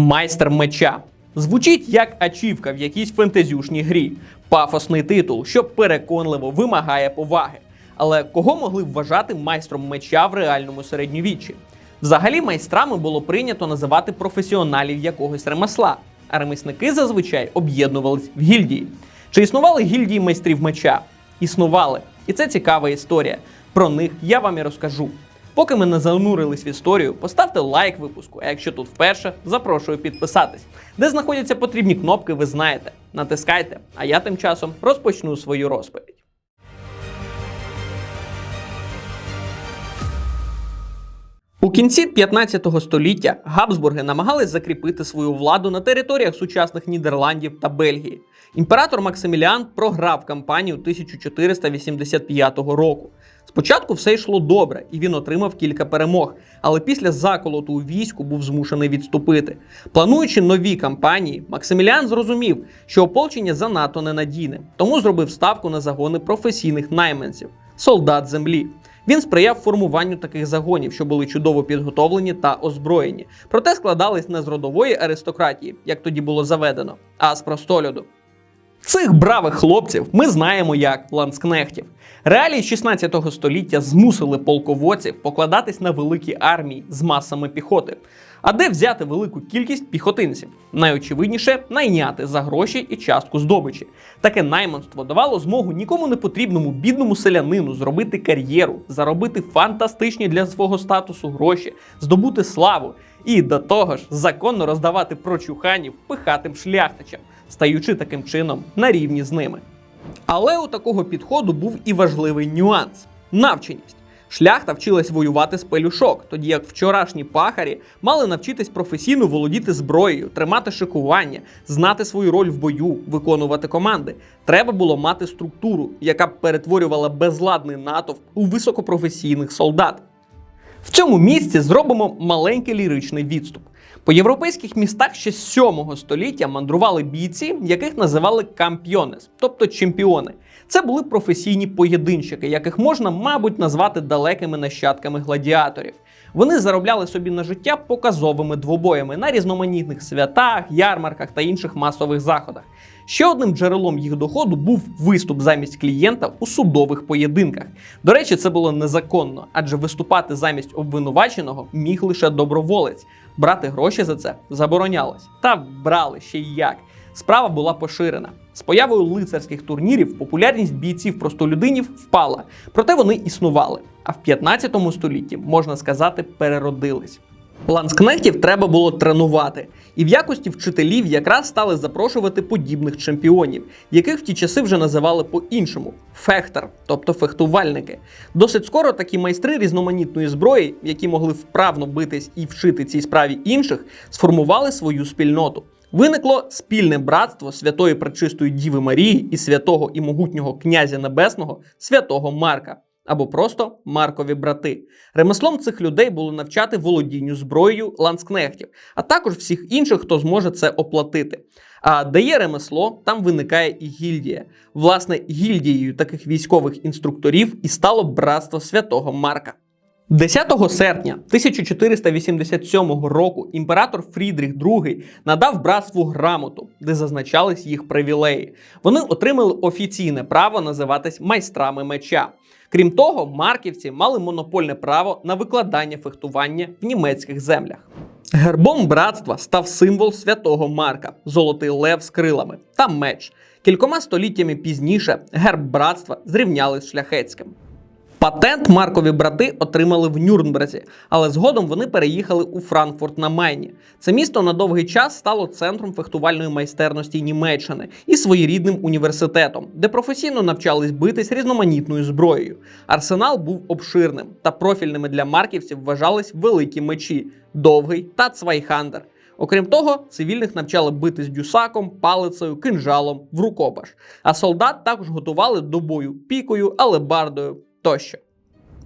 Майстер меча. Звучить як ачівка в якійсь фентезюшній грі, пафосний титул, що переконливо вимагає поваги. Але кого могли вважати майстром меча в реальному середньовіччі? Взагалі, майстрами було прийнято називати професіоналів якогось ремесла, а ремісники зазвичай об'єднувались в гільдії. Чи існували гільдії майстрів меча? Існували. І це цікава історія. Про них я вам і розкажу. Поки ми не занурились в історію, поставте лайк випуску, а якщо тут вперше, запрошую підписатись. Де знаходяться потрібні кнопки, ви знаєте. Натискайте, а я тим часом розпочну свою розповідь. У кінці 15 століття Габсбурги намагались закріпити свою владу на територіях сучасних Нідерландів та Бельгії. Імператор Максиміліан програв кампанію 1485 року. Спочатку все йшло добре, і він отримав кілька перемог, але після заколоту у війську був змушений відступити. Плануючи нові кампанії, Максиміліан зрозумів, що ополчення занадто ненадійне, тому зробив ставку на загони професійних найманців солдат землі. Він сприяв формуванню таких загонів, що були чудово підготовлені та озброєні, проте складались не з родової аристократії, як тоді було заведено, а з простолюду. Цих бравих хлопців ми знаємо як ланскнехтів. Реалії 16 століття змусили полководців покладатись на великі армії з масами піхоти. А де взяти велику кількість піхотинців? Найочевидніше найняти за гроші і частку здобичі. Таке найманство давало змогу нікому не потрібному бідному селянину зробити кар'єру, заробити фантастичні для свого статусу гроші, здобути славу і до того ж законно роздавати прочуханів пихатим шляхтичам, стаючи таким чином на рівні з ними. Але у такого підходу був і важливий нюанс навченість. Шляхта вчилась воювати з пелюшок, тоді як вчорашні пахарі мали навчитись професійно володіти зброєю, тримати шикування, знати свою роль в бою, виконувати команди. Треба було мати структуру, яка б перетворювала безладний натовп у високопрофесійних солдат. В цьому місці зробимо маленький ліричний відступ. По європейських містах ще з 7 століття мандрували бійці, яких називали кампіонес, тобто чемпіони. Це були професійні поєдинщики, яких можна, мабуть, назвати далекими нащадками гладіаторів. Вони заробляли собі на життя показовими двобоями на різноманітних святах, ярмарках та інших масових заходах. Ще одним джерелом їх доходу був виступ замість клієнта у судових поєдинках. До речі, це було незаконно, адже виступати замість обвинуваченого міг лише доброволець. Брати гроші за це заборонялось. Та брали ще й як. Справа була поширена. З появою лицарських турнірів популярність бійців простолюдинів впала, проте вони існували. А в 15 столітті, можна сказати, переродились. Ланскнехтів треба було тренувати, і в якості вчителів якраз стали запрошувати подібних чемпіонів, яких в ті часи вже називали по-іншому фехтер, тобто фехтувальники. Досить скоро такі майстри різноманітної зброї, які могли вправно битись і вчити цій справі інших, сформували свою спільноту. Виникло спільне братство святої Пречистої Діви Марії і святого і могутнього князя Небесного святого Марка. Або просто Маркові брати. Ремеслом цих людей було навчати володінню зброєю ланскнехтів, а також всіх інших, хто зможе це оплатити. А де є ремесло, там виникає і гільдія. Власне, гільдією таких військових інструкторів і стало братство святого Марка. 10 серпня 1487 року імператор Фрідріх II надав братству грамоту, де зазначались їх привілеї. Вони отримали офіційне право називатись майстрами меча. Крім того, марківці мали монопольне право на викладання фехтування в німецьких землях. Гербом братства став символ святого Марка золотий лев з крилами та меч. Кількома століттями пізніше герб братства зрівняли з шляхетським. Патент Маркові брати отримали в Нюрнберзі, але згодом вони переїхали у Франкфурт на Майні. Це місто на довгий час стало центром фехтувальної майстерності Німеччини і своєрідним університетом, де професійно навчались битись різноманітною зброєю. Арсенал був обширним, та профільними для марківців вважались великі мечі довгий та цвайхандер. Окрім того, цивільних навчали бити з дюсаком, палицею, кинжалом в рукопаш. А солдат також готували до бою пікою, алебардою тощо.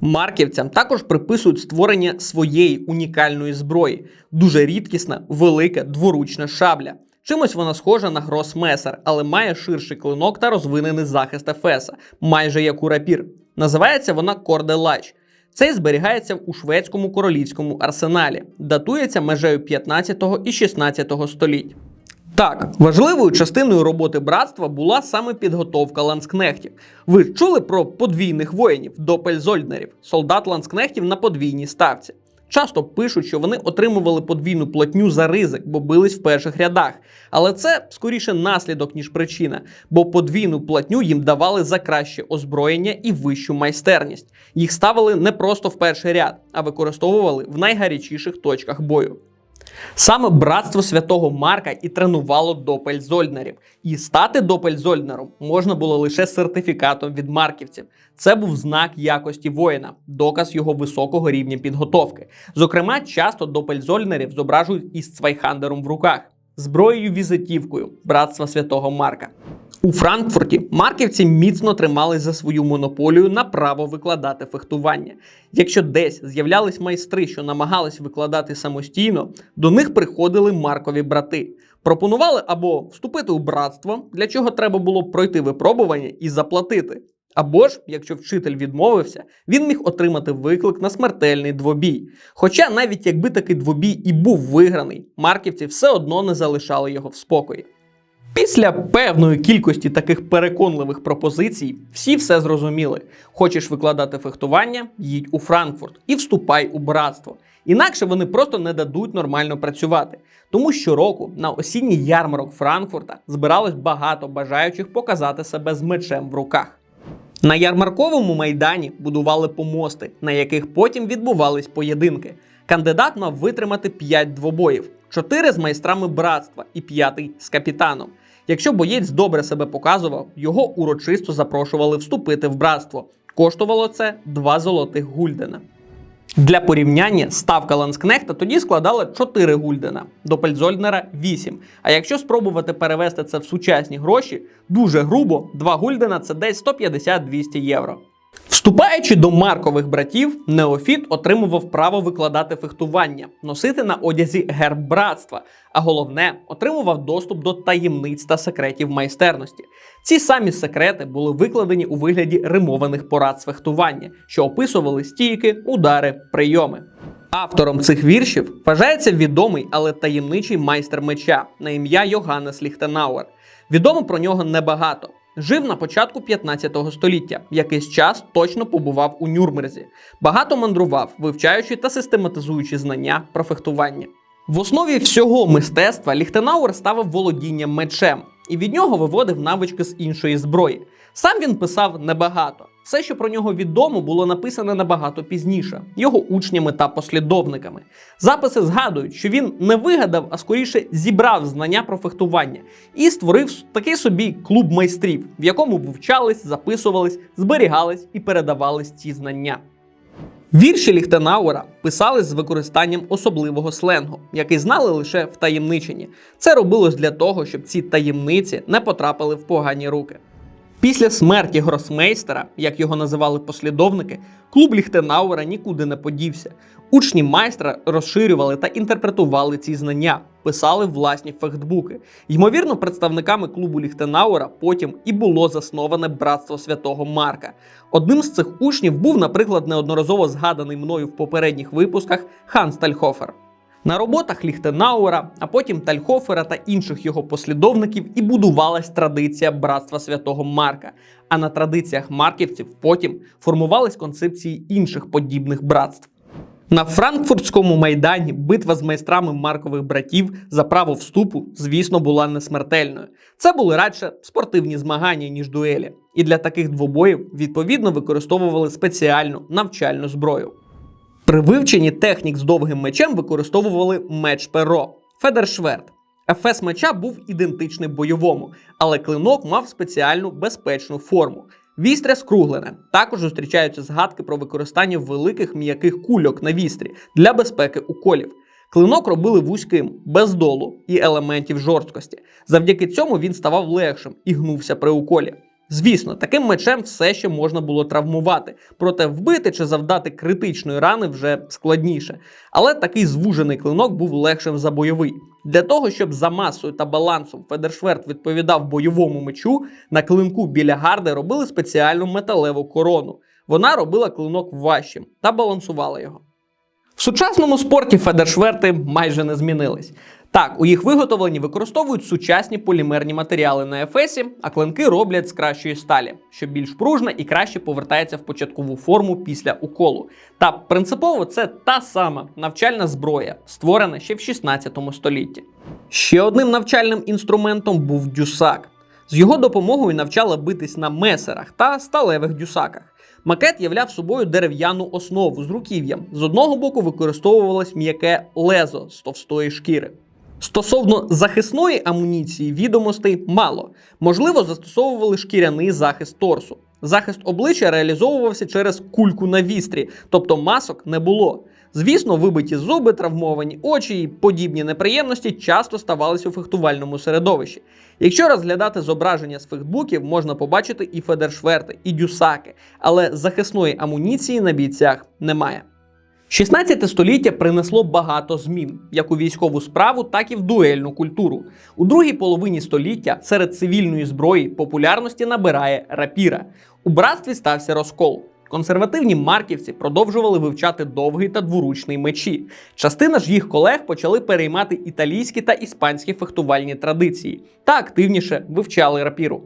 Марківцям також приписують створення своєї унікальної зброї, дуже рідкісна, велика дворучна шабля. Чимось вона схожа на гросмесер, але має ширший клинок та розвинений захист ефеса, майже як у рапір. Називається вона корделач. Цей зберігається у шведському королівському арсеналі, датується межею 15 і 16 століть. Так, важливою частиною роботи братства була саме підготовка ланскнехтів. Ви чули про подвійних воїнів, допельзольднерів, солдат ланскнехтів на подвійній ставці. Часто пишуть, що вони отримували подвійну платню за ризик, бо бились в перших рядах. Але це скоріше наслідок, ніж причина, бо подвійну платню їм давали за краще озброєння і вищу майстерність. Їх ставили не просто в перший ряд, а використовували в найгарячіших точках бою. Саме братство святого Марка і тренувало допельзольнерів. І стати допельзольнером можна було лише сертифікатом від марківців. Це був знак якості воїна, доказ його високого рівня підготовки. Зокрема, часто допельзольнерів зображують із цвайхандером в руках, зброєю візитівкою братства святого Марка. У Франкфурті марківці міцно тримались за свою монополію на право викладати фехтування. Якщо десь з'являлись майстри, що намагались викладати самостійно, до них приходили маркові брати. Пропонували або вступити у братство, для чого треба було пройти випробування і заплатити. Або ж, якщо вчитель відмовився, він міг отримати виклик на смертельний двобій. Хоча навіть якби такий двобій і був виграний, марківці все одно не залишали його в спокої. Після певної кількості таких переконливих пропозицій всі все зрозуміли. Хочеш викладати фехтування, їдь у Франкфурт і вступай у братство. Інакше вони просто не дадуть нормально працювати. Тому щороку на осінній ярмарок Франкфурта збиралось багато бажаючих показати себе з мечем в руках. На ярмарковому майдані будували помости, на яких потім відбувались поєдинки. Кандидат мав витримати 5 двобоїв, 4 з майстрами братства і 5 з капітаном. Якщо боєць добре себе показував, його урочисто запрошували вступити в братство. Коштувало це 2 золотих гульдена. Для порівняння ставка Ланскнехта тоді складала 4 гульдена, до Пельзольнера 8. А якщо спробувати перевести це в сучасні гроші, дуже грубо 2 гульдена це десь 150-200 євро. Вступаючи до маркових братів, Неофіт отримував право викладати фехтування, носити на одязі герб братства, а головне, отримував доступ до таємниць та секретів майстерності. Ці самі секрети були викладені у вигляді римованих порад з фехтування, що описували стійки, удари, прийоми. Автором цих віршів вважається відомий, але таємничий майстер меча на ім'я Йоганнес Ліхтенауер. Відомо про нього небагато. Жив на початку 15 століття, якийсь час точно побував у Нюрнберзі. Багато мандрував, вивчаючи та систематизуючи знання про фехтування. В основі всього мистецтва Ліхтенауер ставив володіння мечем і від нього виводив навички з іншої зброї. Сам він писав небагато. Все, що про нього відомо, було написане набагато пізніше, його учнями та послідовниками. Записи згадують, що він не вигадав, а скоріше зібрав знання про фехтування і створив такий собі клуб майстрів, в якому вивчались, записувались, зберігались і передавались ці знання. Вірші Ліхтенауера писали з використанням особливого сленгу, який знали лише в таємниченні. Це робилось для того, щоб ці таємниці не потрапили в погані руки. Після смерті гросмейстера, як його називали послідовники, клуб Ліхтенауера нікуди не подівся. Учні майстра розширювали та інтерпретували ці знання, писали власні фехтбуки. Ймовірно, представниками клубу Ліхтенауера потім і було засноване братство святого Марка. Одним з цих учнів був, наприклад, неодноразово згаданий мною в попередніх випусках Ханс Тальхофер. На роботах Ліхтенауера, а потім Тальхофера та інших його послідовників і будувалась традиція братства святого Марка. А на традиціях марківців потім формувались концепції інших подібних братств. На Франкфуртському майдані битва з майстрами маркових братів за право вступу, звісно, була несмертельною. Це були радше спортивні змагання, ніж дуелі. І для таких двобоїв відповідно використовували спеціальну навчальну зброю. При вивченні технік з довгим мечем використовували меч перо Федершверт. Ефес меча був ідентичний бойовому, але клинок мав спеціальну безпечну форму. Вістря скруглене. Також зустрічаються згадки про використання великих м'яких кульок на вістрі для безпеки уколів. Клинок робили вузьким, без долу і елементів жорсткості. Завдяки цьому він ставав легшим і гнувся при уколі. Звісно, таким мечем все ще можна було травмувати, проте вбити чи завдати критичної рани вже складніше. Але такий звужений клинок був легшим за бойовий. Для того, щоб за масою та балансом Федершверт відповідав бойовому мечу, на клинку біля гарди робили спеціальну металеву корону. Вона робила клинок важчим та балансувала його. В сучасному спорті федершверти майже не змінились. Так, у їх виготовленні використовують сучасні полімерні матеріали на ефесі, а клинки роблять з кращої сталі, що більш пружна і краще повертається в початкову форму після уколу. Та принципово це та сама навчальна зброя, створена ще в 16 столітті. Ще одним навчальним інструментом був дюсак. З його допомогою навчали битись на месерах та сталевих дюсаках. Макет являв собою дерев'яну основу з руків'ям. З одного боку використовувалось м'яке лезо з товстої шкіри. Стосовно захисної амуніції відомостей мало. Можливо, застосовували шкіряний захист торсу. Захист обличчя реалізовувався через кульку на вістрі, тобто масок не було. Звісно, вибиті зуби, травмовані очі і подібні неприємності часто ставалися у фехтувальному середовищі. Якщо розглядати зображення з фехтбуків, можна побачити і федершверти, і дюсаки, але захисної амуніції на бійцях немає. 16 століття принесло багато змін, як у військову справу, так і в дуельну культуру. У другій половині століття серед цивільної зброї популярності набирає рапіра. У братстві стався розкол. Консервативні марківці продовжували вивчати довгий та дворучний мечі. Частина ж їх колег почали переймати італійські та іспанські фехтувальні традиції та активніше вивчали рапіру.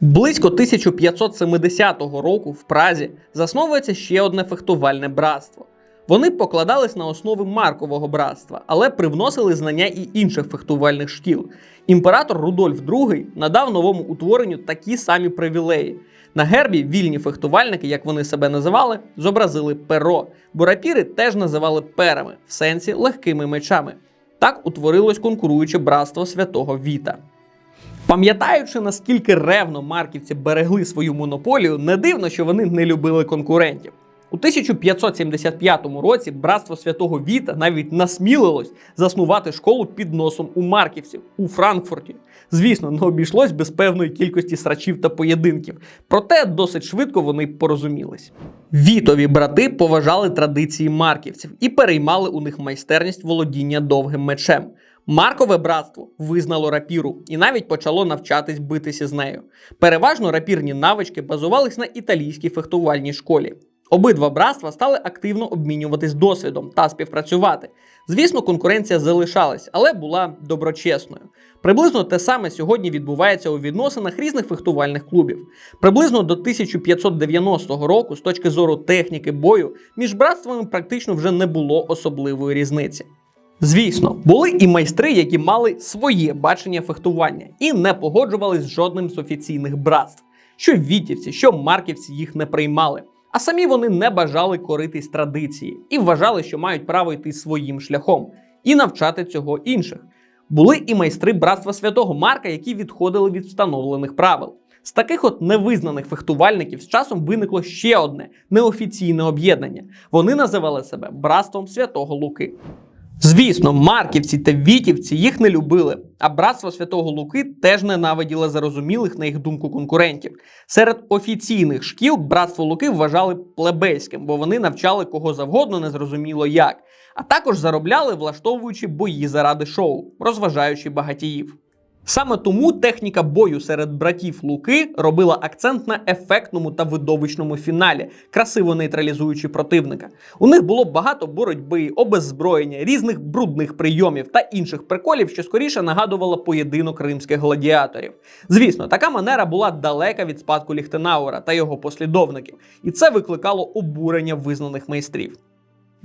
Близько 1570 року в Празі засновується ще одне фехтувальне братство. Вони покладались на основи Маркового братства, але привносили знання і інших фехтувальних шкіл. Імператор Рудольф II надав новому утворенню такі самі привілеї. На гербі вільні фехтувальники, як вони себе називали, зобразили перо, бо рапіри теж називали перами, в сенсі легкими мечами. Так утворилось конкуруюче братство святого Віта. Пам'ятаючи, наскільки ревно марківці берегли свою монополію, не дивно, що вони не любили конкурентів. У 1575 році братство святого Віта навіть насмілилось заснувати школу під носом у марківців у Франкфурті. Звісно, не обійшлось без певної кількості срачів та поєдинків, проте досить швидко вони порозумілись. Вітові брати поважали традиції марківців і переймали у них майстерність володіння довгим мечем. Маркове братство визнало рапіру і навіть почало навчатись битися з нею. Переважно рапірні навички базувались на італійській фехтувальній школі. Обидва братства стали активно обмінюватись досвідом та співпрацювати. Звісно, конкуренція залишалась, але була доброчесною. Приблизно те саме сьогодні відбувається у відносинах різних фехтувальних клубів. Приблизно до 1590 року, з точки зору техніки бою, між братствами практично вже не було особливої різниці. Звісно, були і майстри, які мали своє бачення фехтування і не погоджувались з жодним з офіційних братств. Що вітівці, що марківці їх не приймали. А самі вони не бажали коритись традиції і вважали, що мають право йти своїм шляхом і навчати цього інших. Були і майстри братства святого Марка, які відходили від встановлених правил. З таких от невизнаних фехтувальників з часом виникло ще одне неофіційне об'єднання. Вони називали себе братством святого Луки. Звісно, марківці та вітівці їх не любили, а братство Святого Луки теж ненавиділо зарозумілих, на їх думку, конкурентів. Серед офіційних шкіл братство Луки вважали плебейським, бо вони навчали кого завгодно, незрозуміло як, а також заробляли, влаштовуючи бої заради шоу, розважаючи багатіїв. Саме тому техніка бою серед братів Луки робила акцент на ефектному та видовищному фіналі, красиво нейтралізуючи противника. У них було багато боротьби, обеззброєння, різних брудних прийомів та інших приколів, що скоріше нагадувало поєдинок римських гладіаторів. Звісно, така манера була далека від спадку Ліхтенауера та його послідовників, і це викликало обурення визнаних майстрів.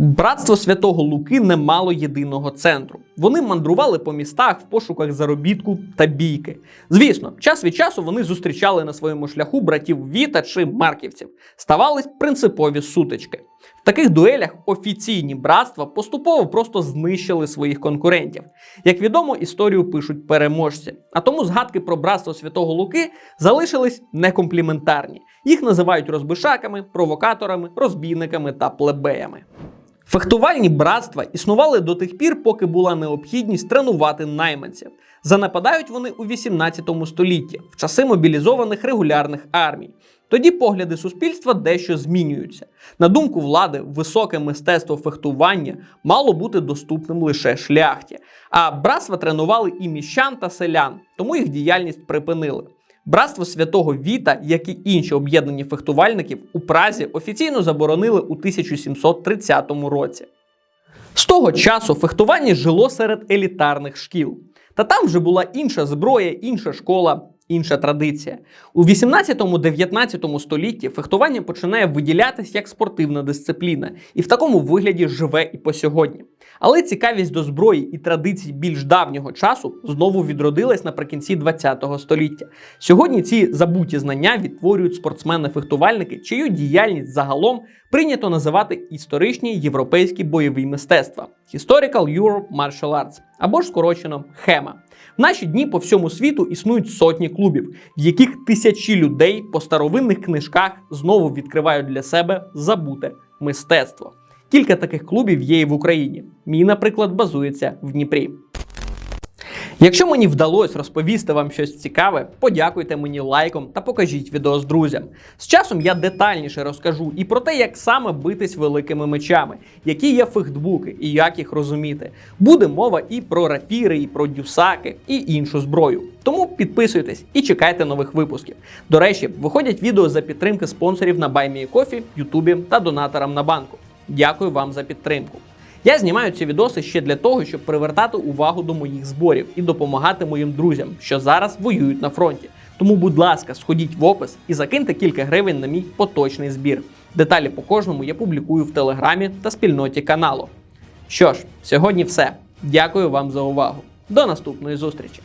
Братство святого Луки не мало єдиного центру. Вони мандрували по містах в пошуках заробітку та бійки. Звісно, час від часу вони зустрічали на своєму шляху братів Віта чи Марківців. Ставались принципові сутички. В таких дуелях офіційні братства поступово просто знищили своїх конкурентів. Як відомо, історію пишуть переможці. А тому згадки про братство святого Луки залишились некомпліментарні. Їх називають розбишаками, провокаторами, розбійниками та плебеями. Фехтувальні братства існували до тих пір, поки була необхідність тренувати найманців. Занападають вони у 18 столітті, в часи мобілізованих регулярних армій. Тоді погляди суспільства дещо змінюються. На думку влади, високе мистецтво фехтування мало бути доступним лише шляхті, а братства тренували і міщан та селян, тому їх діяльність припинили. Братство святого Віта, як і інші об'єднані фехтувальників, у Празі офіційно заборонили у 1730 році. З того часу фехтування жило серед елітарних шкіл. Та там вже була інша зброя, інша школа, інша традиція. У 18-19 столітті фехтування починає виділятись як спортивна дисципліна, і в такому вигляді живе і по сьогодні. Але цікавість до зброї і традицій більш давнього часу знову відродилась наприкінці 20 століття. Сьогодні ці забуті знання відтворюють спортсмени-фехтувальники, чию діяльність загалом прийнято називати історичні європейські бойові мистецтва Historical Europe Martial Arts або ж скорочено ХЕМА. Наші дні по всьому світу існують сотні клубів, в яких тисячі людей по старовинних книжках знову відкривають для себе забуте мистецтво. Кілька таких клубів є і в Україні. Мій, наприклад, базується в Дніпрі. Якщо мені вдалося розповісти вам щось цікаве, подякуйте мені лайком та покажіть відео з друзям. З часом я детальніше розкажу і про те, як саме битись великими мечами, які є фехтбуки і як їх розуміти. Буде мова і про рапіри, і про дюсаки, і іншу зброю. Тому підписуйтесь і чекайте нових випусків. До речі, виходять відео за підтримки спонсорів на BuyMeACoffee, Ютубі та донаторам на банку. Дякую вам за підтримку. Я знімаю ці відоси ще для того, щоб привертати увагу до моїх зборів і допомагати моїм друзям, що зараз воюють на фронті. Тому, будь ласка, сходіть в опис і закиньте кілька гривень на мій поточний збір. Деталі по кожному я публікую в телеграмі та спільноті каналу. Що ж, сьогодні все. Дякую вам за увагу. До наступної зустрічі!